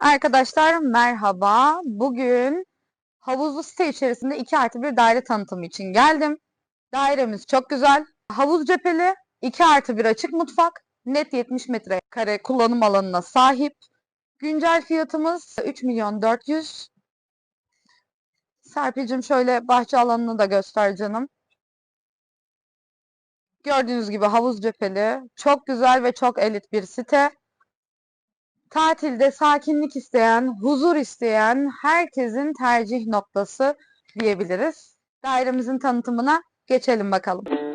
Arkadaşlar merhaba. Bugün havuzlu site içerisinde 2 artı bir daire tanıtımı için geldim. Dairemiz çok güzel. Havuz cepheli, 2 artı bir açık mutfak, net 70 metrekare kullanım alanına sahip. Güncel fiyatımız 3 milyon 400. Serpil'cim şöyle bahçe alanını da göster canım. Gördüğünüz gibi havuz cepheli, çok güzel ve çok elit bir site. Tatilde sakinlik isteyen, huzur isteyen herkesin tercih noktası diyebiliriz. Dairemizin tanıtımına geçelim bakalım.